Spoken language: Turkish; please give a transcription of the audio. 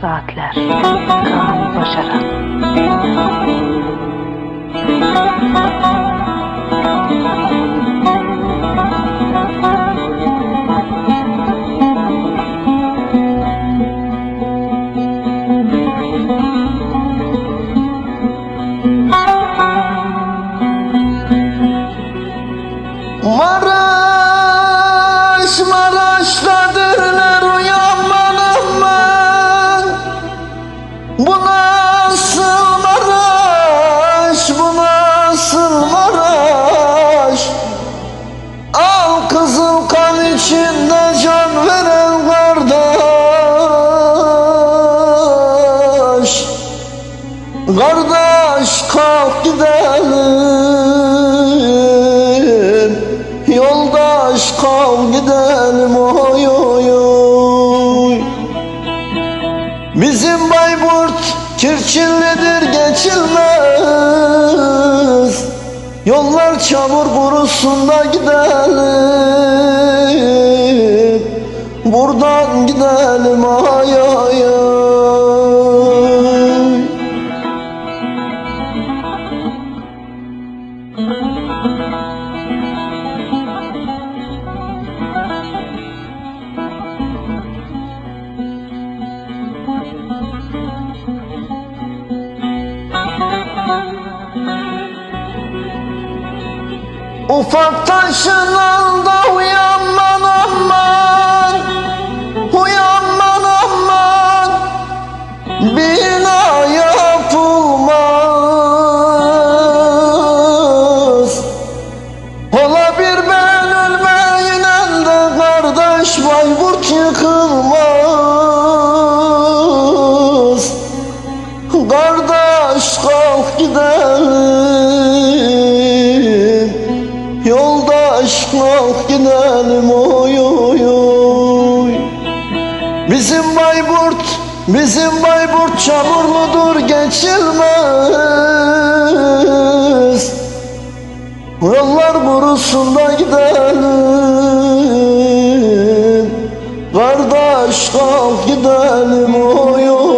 Saatler. Kaan Başaran Maraş, Kardeş kalk gidelim Yoldaş kalk gidelim oy oy oy. Bizim Bayburt kirçinlidir geçilmez. Yollar çamur kurusun da gidelim Ufak taşın alda uyanman aman Uyanman aman. Bina gidelim oy oy oy. Bizim Bayburt, bizim Bayburt çamurludur geçilmez. Yollar burusunda gidelim. Kardeş kalk gidelim oy oy